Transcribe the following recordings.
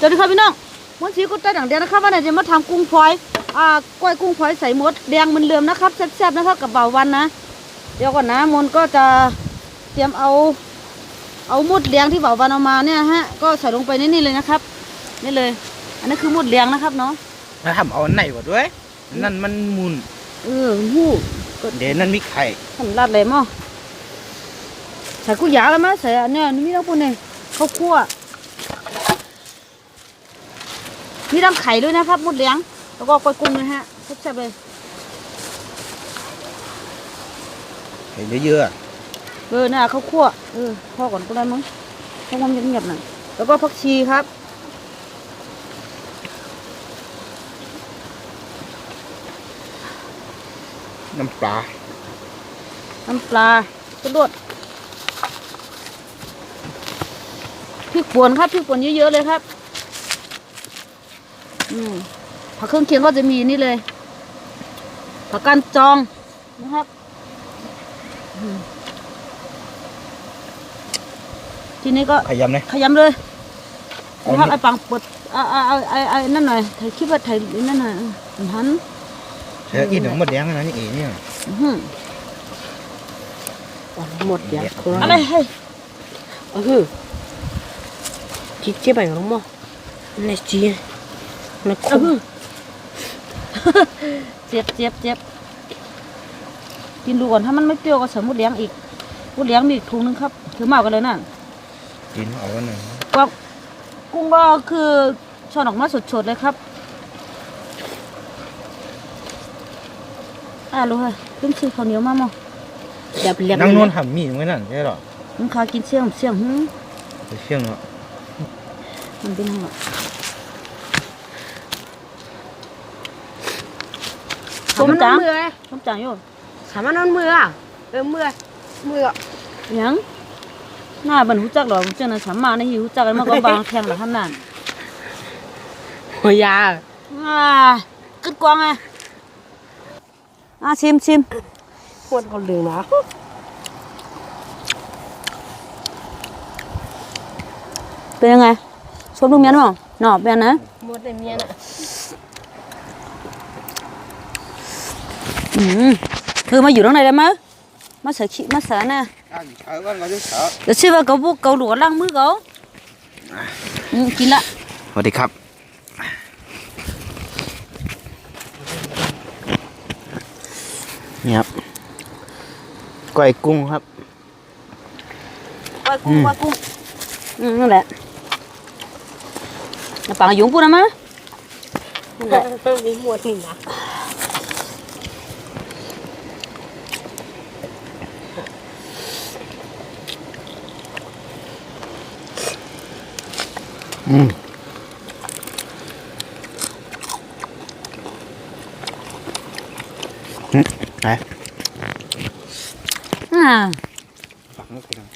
สวัสดีครับพี่น้องวันนี้ก็ใต้ดังเดียวนะครับวันนี้จะมาทำกุ้งพลอยอ่ากล้วยกุ้งพลอยใส่หมดแดงเหมันเหลื่อมนะครับแซ่บๆนะครับกับเบาวันนะ เดี๋ยวก่อนนะมนก็จะเตรียมเอา เอามุดเลี้ยงที่เบาวันเอามาเนี่ยฮะก็ใส่ลงไปในนี่เลยนะครับนี่เลย อันนี้คือมุดเลี้ยงนะครับเนาะแล้วทำเอาอันไหนวะด้วย นั่นมันมุนเออหู้เดี๋ยวนั่นมีไข่ทำลาดเลยมั้งใส่กุ้งยาแล้วมั้ยใส่อันเนี้ยนี่มีทั้งปุ่นเนี่ยข้าวคั่ว มีทั้งไข่ด้วยนะครับมุดเลี้ยงแล้วก็กล้วยกุ้งนะฮะแซ่บๆเลยไข่เยอะเออน่ะข้าวคั่วเออพ่อก่อนก็ได้มั้งเพราะว่ามันเงียบๆหน่อยแล้วก็ผักชีครับๆน้ำปลา น้ำปลากระโดดพริกป่นครับพริกป่นเยอะๆเลยครับ อืมผักเครื่องเคียงก็จะมีนี่เลยผักกันจองนะครับอืมทีนี้ก็ไข่ยำเลยขยำเลยเอานะครับนี่ไอ้ปังเปิดไอ้ไอ้ไอ้ไอ้นั่นหน่อยถ่ายคลิปว่าถ่ายนั่นหน่อยอืมหันเดี๋ยวอีกหนึ่งหมดแดงนะนี่เอ๋เนี่ยอื้อหือหมดอย่างครัอะไรเฮ้ยเออคิดเจ็บไปหรือมั้งนี่จี นี่อื้อคุ้มหือเจ็บเจ็บเจ็บกินดูก่อนถ้ามันไม่เปรี้ยวก็ใส่มุดเลี้ยงอีกมุดเลี้ยงมีอีกถุงนึงครับถือมาเอากันเลยนะกินเอาอันหนึ่งก็กุ้งก็คือช้อนออกมาสดๆเลยครับอ่ารู้ค่ะขึ้นชื่อข้าวเหนียวมามั้งดับเลียบนั่งนวลทำมีดไว้นั่นใช่หรอมันคากินเสี่ยงเสี่ยงหึไปเชี่ยงเนาะมันเป็นหัว ส้มจังมือส้มจังโยสามารถนอนมืออะเออมือมือหยังหน้าบันหูจักหรอเจ้านั้นสามมาในหิวจักกันมาก็บางแข่งหรอท่านนั่นหัวยาอ่าขึ้นกวางไงอ่าชิมชิมปวดเขาลืมนะเป็นยังไงชมลูกเมียนมั้งหนอเป็นนะหมดเลยเมียน่ะ อืมคือมาอยู่ตรงไหนได้มั้ยมาใส่ขี้มาใส่น่ะอะเช้าก่อนก็จะเช้าเดี๋ยวชื่อว่าเกาบุกเกาหลวล้างมือเกาอืมกินละสวัสดีครับนี่ครับก้อยกุ้งครับปล่อยกุ้งปล่อยกุ้งอืมนั่นแหละน้ำปังยุงปูนะมั้ยนั่นแหละมีหมดนี่นะ อืมไหนอ่าฝังไว้ก่อน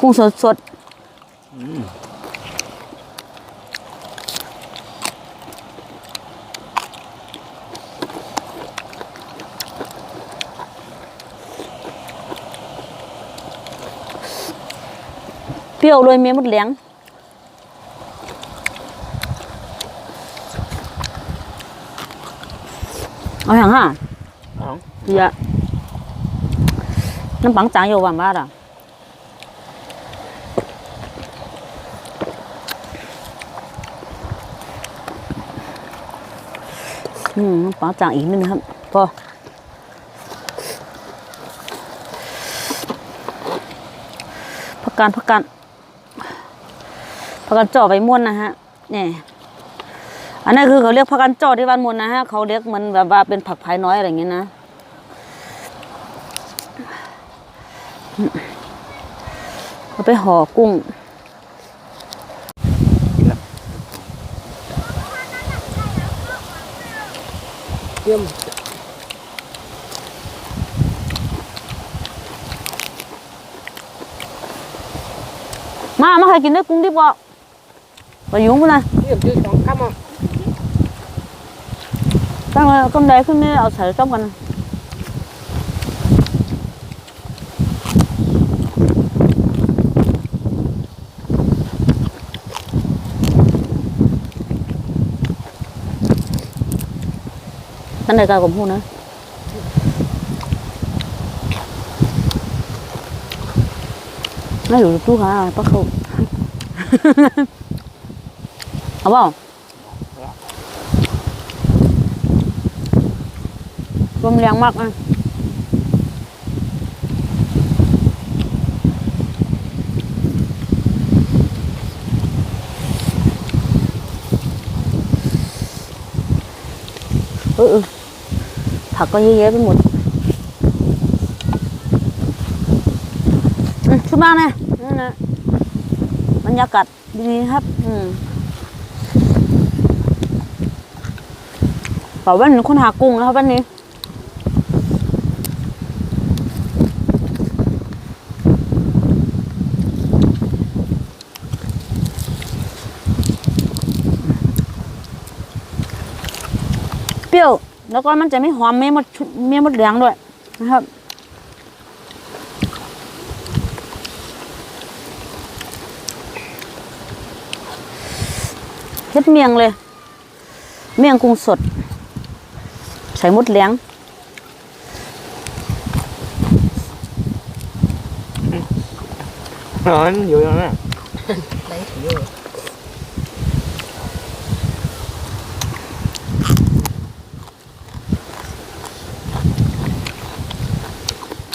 กุ้งสดสด เปรี้ยวเลยเมียหมดเหลียงเอาอย่างห่ะเอา dạ nó bắn chẳng vô vàng ba rồi ừ nó bắn chẳng ý nữa hâm po พักการพักการพักการ พะกันจ่อใบม่วนนะฮะเนี่ยอันนี้คือเขาเรียกพักการจ่อที่บ้านมวนนะฮะเขาเรียกมันแบบว่าเป็นผักไผ่น้อยอะไรอย่างเงี้ยนะเอาไปห่อกุ้งเยี่ยมมามาใครกินได้กุ้งดิบบ่ไปยุงพุ่นนะเยี่ยมจุดสองคำอะ và dũng na con con đây không nên ở sở trong mình cái này cao cũng hôn nữa. Nói được chú hả? Bắt không เขาเอาเปล่าลมแรงมากนะเออผักก็เยอะแยะไปหมดอืมชุบมากนะนั่นนะบรรยากาศดีครับ อืม บอกว่าหนูคนหากุ้งนะครับวันนี้เปรี้ยว แล้วก็มันจะไม่หอมไม่หมดชุไม่หมดเหลืองด้วยนะครับเฮ็ดเมียงเลย เมียงกุ้งสด ใส่มดเหลียงร้อนอยู่ตรงนั้นไหนอยู่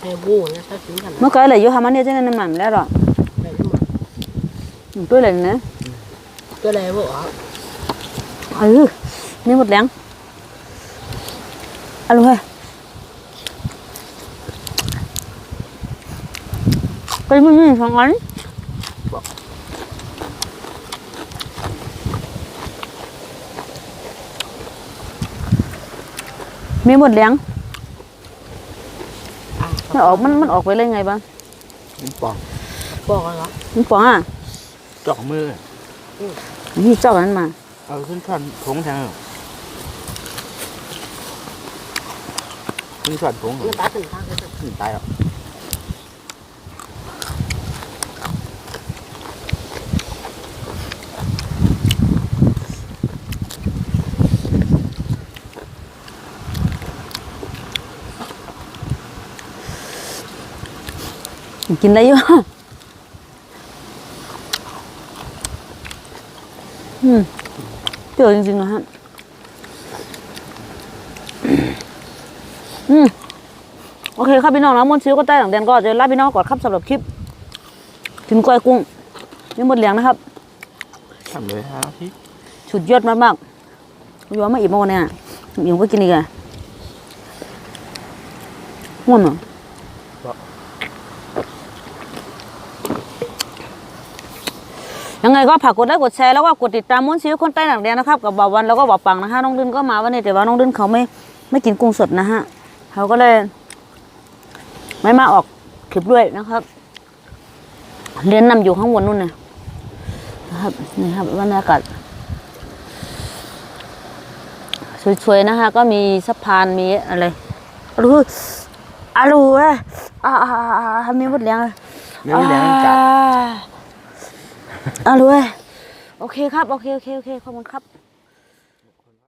ไอ้บูนะถ้าถึงขนาดเมื่อกี้เลยอยู่ทำมันเนี่ยจะนั่นมันแล้วหรอไหนจะมาด้วยเลยนะตัวอะไรบ่อ๋อเออนี่หมดเหลียง อร่อยไปมึงสองอันมีหมดเหลียงอะมันออกมันมันออกไปเลยไงบ้างมันปอกบอกกันเหรอมันป๋องอะจอกมือนี่เจ้านั้นมา เอาขึ้นช้อนผงแทง เอาขึ้นช้อนผงมันตาถึงทางเลยขึ้นตายแล้วกินได้อยู่อืมเปรี้ยวจริงๆนะฮะ อืมโอเคครับพี่น้องนะมวนชิวก็ใต้หลังแดนก็จะลาพี่น้องก่อนครับสำหรับคลิปกินกล้วยกุ้งนี่หมดเหลียงนะครับทำเลยฮะพี่สุดยอดมากๆอยู่ว่าไม่อิ่มโมเนี่ยอิ่มก็กินอีกอะง่วงเหรอยังไงก็ฝากกดไลค์กดแชร์แล้วก็กดติดตามม้วนชีวิตคนใต้หนังแดงนะครับ กับบ่าววันแล้วก็บ่าวปังนะคะน้องดินก็มาวันนี้แต่ว่าน้องดินเขาไม่ไม่กินกุ้งสดนะฮะ เขาก็เลย ไม่มาออกคลิปด้วยนะครับเรียนนำอยู่ข้างบนนู่นเนี่ยนะครับนี่ครับบรรยากาศสวยๆนะคะ ก็มีสะพานมีอะไรอรูอารูเว้ยอ่าอ่าอ่าอ่ามีหมดเลี้ยงเลยไม่รู้เลี้ยงจัดอารูเว้ยโอเคครับ โอเคโอเคโอเคขอบคุณครับ